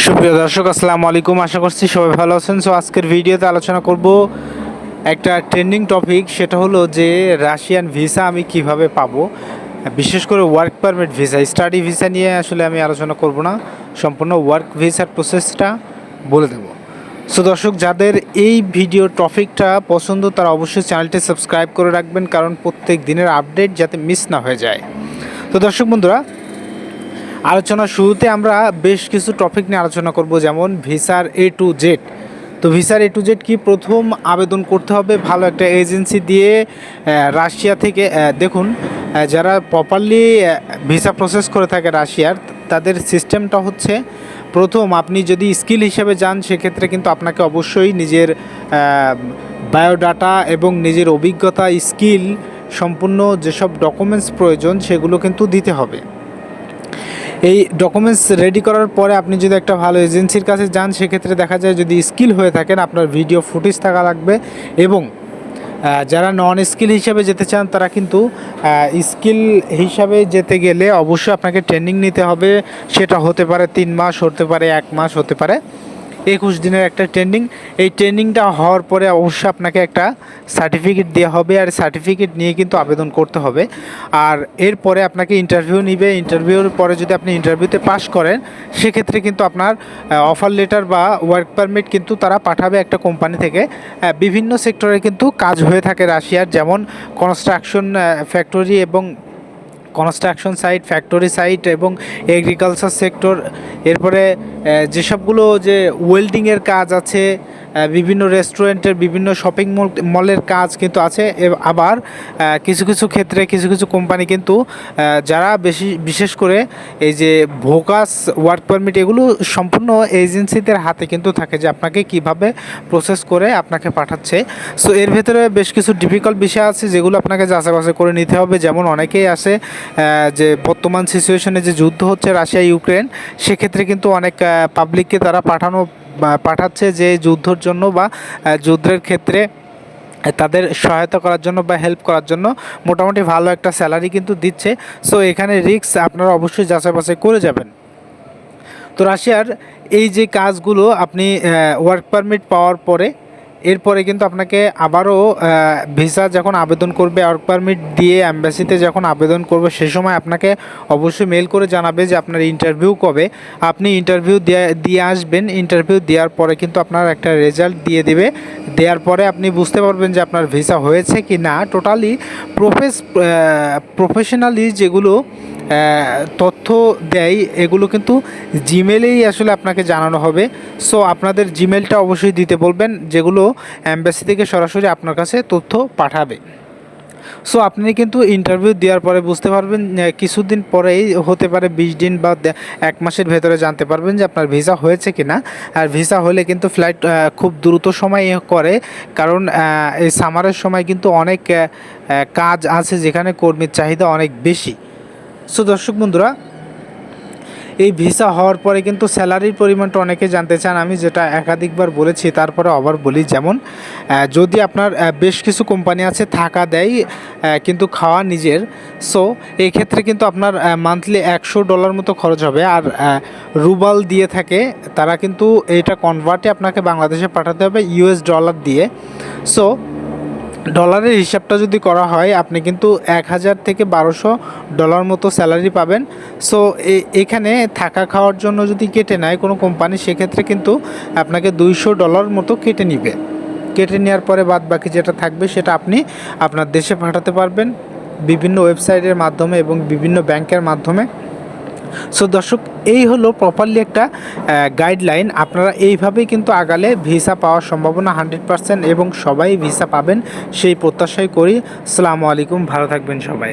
সুপ্রিয় দর্শক, আসসালামু আলাইকুম। আশা করছি সবাই ভালো আছেন। সো আজকের ভিডিওতে আলোচনা করব একটা ট্রেন্ডিং টপিক সেটা হলো যে রাশিয়ান ভিসা আমি কীভাবে পাবো। বিশেষ করে work permit visa study visa নিয়ে আসলে আমি আলোচনা করব না। সম্পূর্ণ ওয়ার্ক ভিসার প্রসেসটা বলে দেবো। সো দর্শক, যাদের এই ভিডিও টপিকটা পছন্দ, তারা অবশ্যই চ্যানেলটি সাবস্ক্রাইব করে রাখবেন, কারণ প্রত্যেক দিনের আপডেট যাতে মিস না হয়ে যায়। তো দর্শক বন্ধুরা আলোচনার শুরুতে আমরা বেশ কিছু টপিক নিয়ে আলোচনা করব, যেমন ভিসার এ টু জেড তো ভিসার এ টু জেড কি প্রথম আবেদন করতে হবে? ভালো একটা এজেন্সি দিয়ে রাশিয়া থেকে দেখুন যারা প্রপারলি ভিসা প্রসেস করে থাকে রাশিয়ার, তাদের সিস্টেমটা হচ্ছে, প্রথম আপনি যদি স্কিল হিসেবে যান, সেক্ষেত্রে কিন্তু আপনাকে অবশ্যই নিজের বায়োডাটা এবং নিজের অভিজ্ঞতা স্কিল সম্পূর্ণ যেসব ডকুমেন্টস প্রয়োজন, সেগুলো কিন্তু দিতে হবে। এই ডকুমেন্টস রেডি করার পরে আপনি যদি একটা ভালো এজেন্সির কাছে যান, সেক্ষেত্রে দেখা যায় যদি স্কিল হয়ে থাকেন, আপনার ভিডিও ফুটেজ থাকা লাগবে এবং যারা নন স্কিল হিসাবে যেতে চান, তারা কিন্তু স্কিল হিসাবে যেতে গেলে অবশ্যই আপনাকে ট্রেনিং নিতে হবে। সেটা হতে পারে তিন মাস, হতে পারে এক মাস, হতে পারে একুশ দিনের একটা ট্রেনিং এই ট্রেনিংটা হওয়ার পরে অবশ্যই আপনাকে একটা সার্টিফিকেট দেওয়া হবে আর সার্টিফিকেট নিয়ে কিন্তু আবেদন করতে হবে। আর এরপরে আপনাকে ইন্টারভিউ নিবে। ইন্টারভিউর পরে যদি আপনি ইন্টারভিউতে পাশ করেন, সেক্ষেত্রে কিন্তু আপনার অফার লেটার বা ওয়ার্ক পারমিট কিন্তু তারা পাঠাবে একটা কোম্পানি থেকে। বিভিন্ন সেক্টরে কিন্তু কাজ হয়ে থাকে রাশিয়ার, যেমন কনস্ট্রাকশন ফ্যাক্টরি এবং কনস্ট্রাকশন সাইট ফ্যাক্টরি সাইট এবং এগ্রিকালচার সেক্টর এরপরে যেসবগুলো যে ওয়েল্ডিংয়ের কাজ আছে বিভিন্ন রেস্টুরেন্টের বিভিন্ন শপিং মল মলের কাজ কিন্তু আছে। আবার কিছু কিছু ক্ষেত্রে, কিছু কিছু কোম্পানি কিন্তু যারা বেশি, বিশেষ করে এই যে ভোকাস ওয়ার্ক পারমিট এগুলো সম্পূর্ণ এজেন্সিদের হাতে কিন্তু থাকে যে আপনাকে কীভাবে প্রসেস করে আপনাকে পাঠাচ্ছে। সো এর ভেতরে বেশ কিছু ডিফিকাল্ট বিষয় আছে যেগুলো আপনাকে যাচাই বাছাই করে নিতে হবে। যেমন অনেকেই আছে যে বর্তমান সিচুয়েশনে যে যুদ্ধ হচ্ছে রাশিয়া ইউক্রেন সেক্ষেত্রে কিন্তু অনেক পাবলিককে তারা পাঠানো পাঠাচ্ছে যে যুদ্ধর জন্য বা যুদ্ধের ক্ষেত্রে তাদের সহায়তা করার জন্য বা হেল্প করার জন্য মোটামুটি ভালো একটা স্যালারি কিন্তু দিচ্ছে। সো এখানে রিস্ক আপনারা অবশ্যই যাচাই বাছাই করে যাবেন। তো রাশিয়ার এই যে কাজগুলো, আপনি ওয়ার্ক পারমিট পাওয়ার পরে এরপরে কিন্তু আপনাকে আবারও ভিসা যখন আবেদন করবে ওয়ার্ক পারমিট দিয়ে অ্যাম্বাসিতে যখন আবেদন করবে, সে সময় আপনাকে অবশ্যই মেল করে জানাবে যে আপনার ইন্টারভিউ কবে। আপনি ইন্টারভিউ দিয়ে আসবেন। ইন্টারভিউ দেওয়ার পরে কিন্তু আপনার একটা রেজাল্ট দিয়ে দেবে। দেওয়ার পরে আপনি বুঝতে পারবেন যে আপনার ভিসা হয়েছে কি না টোটালি প্রফেস প্রফেশনালি যেগুলো তথ্য দেয়, এগুলো কিন্তু জিমেলেই আসলে আপনাকে জানানো হবে। সো আপনাদের জিমেলটা অবশ্যই দিতে বলবেন, যেগুলো অ্যাম্বাসি থেকে সরাসরি আপনার কাছে তথ্য পাঠাবে। সো আপনি কিন্তু ইন্টারভিউ দেওয়ার পরে বুঝতে পারবেন কিছুদিন পরেই হতে পারে বিশ দিন বা এক মাসের ভেতরে জানতে পারবেন যে আপনার ভিসা হয়েছে কি না আর ভিসা হলে কিন্তু ফ্লাইট খুব দ্রুত সময় করে, কারণ এই সামারের সময় কিন্তু অনেক কাজ আছে যেখানে কর্মীর চাহিদা অনেক বেশি। সো দর্শক বন্ধুরা, এই ভিসা হওয়ার পরে কিন্তু স্যালারির পরিমাণটা অনেকে জানতে চান। আমি যেটা একাধিকবার বলেছি, তারপরে আবার বলি যেমন যদি আপনার বেশ কিছু কোম্পানি আছে, থাকা দেয় কিন্তু খাওয়া নিজের, সো এই ক্ষেত্রে কিন্তু আপনার মান্থলি একশো ডলার মতো খরচ হবে। আর রুবাল দিয়ে থাকে, তারা কিন্তু এটা কনভার্টে আপনাকে বাংলাদেশে পাঠাতে হবে ইউএস ডলার দিয়ে। সো ডলারের হিসাবটা যদি করা হয়, আপনি কিন্তু এক হাজার থেকে বারোশো ডলার মতো স্যালারি পাবেন। সো এখানে থাকা খাওয়ার জন্য যদি কেটে নেয় কোনো কোম্পানি, সেক্ষেত্রে কিন্তু আপনাকে দুইশো ডলার মতো কেটে নিবে। কেটে নেওয়ার পরে বাদ বাকি যেটা থাকবে, সেটা আপনি আপনার দেশে পাঠাতে পারবেন। বিভিন্ন ওয়েবসাইটের মাধ্যমে এবং বিভিন্ন ব্যাংকের মাধ্যমে। সো দর্শক, এই হলো প্রপারলি একটা গাইডলাইন আপনারা এইভাবেই কিন্তু আগালে ভিসা পাওয়ার সম্ভাবনা হান্ড্রেড পারসেন্ট এবং সবাই ভিসা পাবেন, সেই প্রত্যাশাই করি। সালামু আলাইকুম, ভালো থাকবেন সবাই।